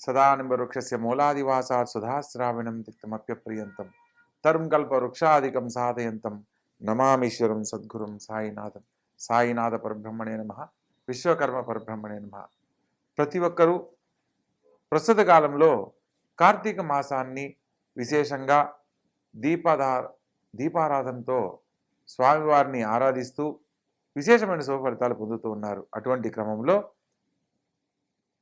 సదానింబవృక్షస్య మూలాదివాసాత్ సుధాశ్రావణం తిక్తమప్యప్రియంతం తరుం కల్పవృక్షాదికం సాధయంతం నమామీశ్వరం సద్గురుం సాయినాథం సాయినాథ పరబ్రహ్మణే నమ విశ్వకర్మ పరబ్రహ్మణే నమ ప్రతి ఒక్కరూ ప్రస్తుత కాలంలో కార్తీక మాసాన్ని విశేషంగా దీపాదా దీపారాధనతో స్వామివారిని ఆరాధిస్తూ విశేషమైన శుభ ఫలితాలు పొందుతూ ఉన్నారు. అటువంటి క్రమంలో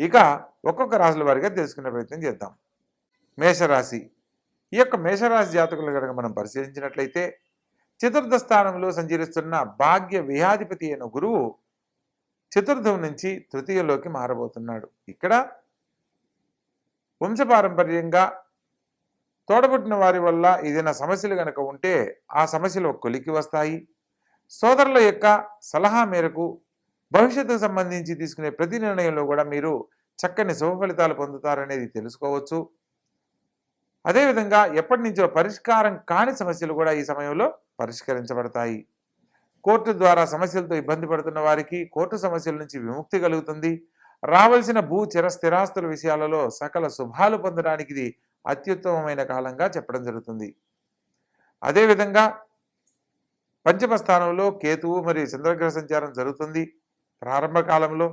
ఇక ఒక్కొక్క రాశుల వారిగా తెలుసుకునే ప్రయత్నం చేద్దాం. మేషరాశి. ఈ యొక్క మేషరాశి జాతకులు కనుక మనం పరిశీలించినట్లయితే చతుర్థ స్థానంలో సంచరిస్తున్న భాగ్య విహాధిపతి అయిన గురువు చతుర్థం నుంచి తృతీయలోకి మారబోతున్నాడు. ఇక్కడ వంశపారంపర్యంగా తోడబుట్టిన వారి వల్ల ఏదైనా సమస్యలు కనుక ఉంటే ఆ సమస్యలు కొలికి వస్తాయి. సోదరుల యొక్క సలహా మేరకు భవిష్యత్తుకు సంబంధించి తీసుకునే ప్రతి నిర్ణయంలో కూడా మీరు చక్కని శుభ ఫలితాలు పొందుతారనేది తెలుసుకోవచ్చు. అదేవిధంగా ఎప్పటి నుంచో పరిష్కారం కాని సమస్యలు కూడా ఈ సమయంలో పరిష్కరించబడతాయి. కోర్టు ద్వారా సమస్యలతో ఇబ్బంది పడుతున్న వారికి కోర్టు సమస్యల నుంచి విముక్తి కలుగుతుంది. రావాల్సిన భూ చిర స్థిరాస్తుల విషయాలలో సకల శుభాలు పొందడానికి ఇది అత్యుత్తమమైన కాలంగా చెప్పడం జరుగుతుంది. అదేవిధంగా పంచమ స్థానంలో కేతువు మరియు చంద్రగ్రహ సంచారం జరుగుతుంది. ప్రారంభ కాలంలో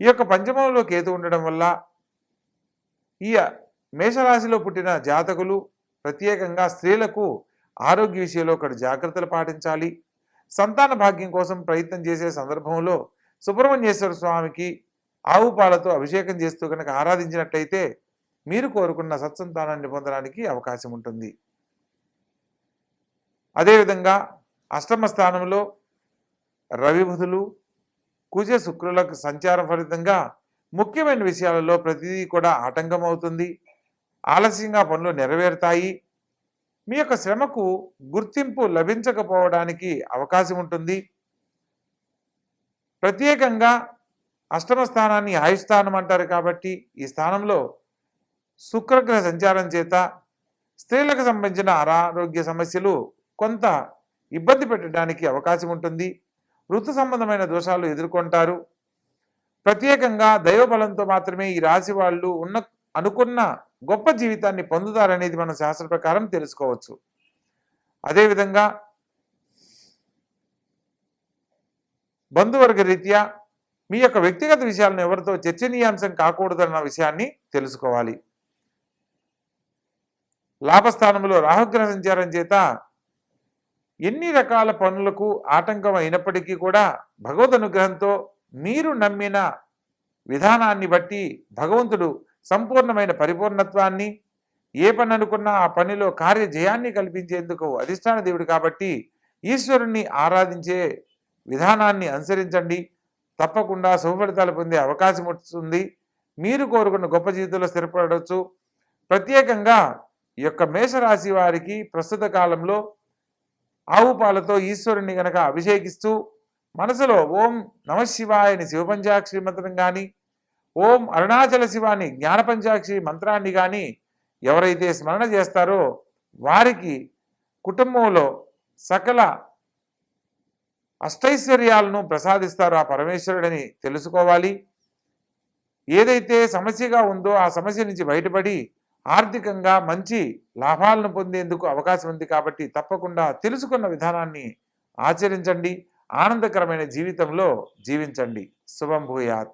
ఈ యొక్క పంచమంలో కేతు ఉండడం వల్ల ఈ మేషరాశిలో పుట్టిన జాతకులు ప్రత్యేకంగా స్త్రీలకు ఆరోగ్య విషయంలో ఒకటి జాగ్రత్తలు పాటించాలి. సంతాన భాగ్యం కోసం ప్రయత్నం చేసే సందర్భంలో సుబ్రహ్మణ్యేశ్వర స్వామికి ఆవు పాలతో అభిషేకం చేస్తూ కనుక ఆరాధించినట్లయితే మీరు కోరుకున్న సత్సంతానాన్ని పొందడానికి అవకాశం ఉంటుంది. అదేవిధంగా అష్టమ స్థానంలో రవిబుధులు కుజ శుక్రులకు సంచారం ఫలితంగా ముఖ్యమైన విషయాలలో ప్రతిదీ కూడా ఆటంకం అవుతుంది ఆలస్యంగా పనులు నెరవేరుతాయి. మీ యొక్క శ్రమకు గుర్తింపు లభించకపోవడానికి అవకాశం ఉంటుంది. ప్రత్యేకంగా అష్టమ స్థానాన్ని ఆయుస్థానం అంటారు కాబట్టి ఈ స్థానంలో శుక్రగ్రహ సంచారం చేత స్త్రీలకు సంబంధించిన అనారోగ్య సమస్యలు కొంత ఇబ్బంది పెట్టడానికి అవకాశం ఉంటుంది. ఋతు సంబంధమైన దోషాలు ఎదుర్కొంటారు. ప్రత్యేకంగా దైవబలంతో మాత్రమే ఈ రాశి వాళ్ళు ఉన్న అనుకున్న గొప్ప జీవితాన్ని పొందుతారనేది మన శాస్త్ర ప్రకారం తెలుసుకోవచ్చు. అదేవిధంగా బంధువర్గ రీత్యా మీ యొక్క వ్యక్తిగత విషయాలను ఎవరితో చర్చనీయాంశం కాకూడదన్న విషయాన్ని తెలుసుకోవాలి. లాభస్థానంలో రాహుగ్రహ సంచారం చేత ఎన్ని రకాల పనులకు ఆటంకం అయినప్పటికీ కూడా భగవద్ అనుగ్రహంతో మీరు నమ్మిన విధానాన్ని బట్టి భగవంతుడు సంపూర్ణమైన పరిపూర్ణత్వాన్ని ఏ పని అనుకున్నా ఆ పనిలో కార్యజయాన్ని కల్పించేందుకు అధిష్టాన దేవుడు కాబట్టి ఈశ్వరుణ్ణి ఆరాధించే విధానాన్ని అనుసరించండి. తప్పకుండా శుభఫలితాలు పొందే అవకాశం వస్తుంది. మీరు కోరుకున్న గొప్ప జీవితంలో స్థిరపడవచ్చు. ప్రత్యేకంగా ఈ యొక్క మేషరాశి వారికి ప్రస్తుత కాలంలో ఆవు పాలతో ఈశ్వరుణ్ణి గనక అభిషేకిస్తూ మనసులో ఓం నమశివాయని శివపంచాక్షరి మంత్రం కానీ ఓం అరుణాచల శివాని జ్ఞానపంచాక్షి మంత్రాన్ని కానీ ఎవరైతే స్మరణ చేస్తారో వారికి కుటుంబంలో సకల అష్టైశ్వర్యాలను ప్రసాదిస్తారు ఆ పరమేశ్వరుడని తెలుసుకోవాలి. ఏదైతే సమస్యగా ఉందో ఆ సమస్య నుంచి బయటపడి ఆర్థికంగా మంచి లాభాలను పొందేందుకు అవకాశం ఉంది కాబట్టి తప్పకుండా తెలుసుకున్న విధానాన్ని ఆచరించండి. ఆనందకరమైన జీవితంలో జీవించండి. శుభం భూయాత్.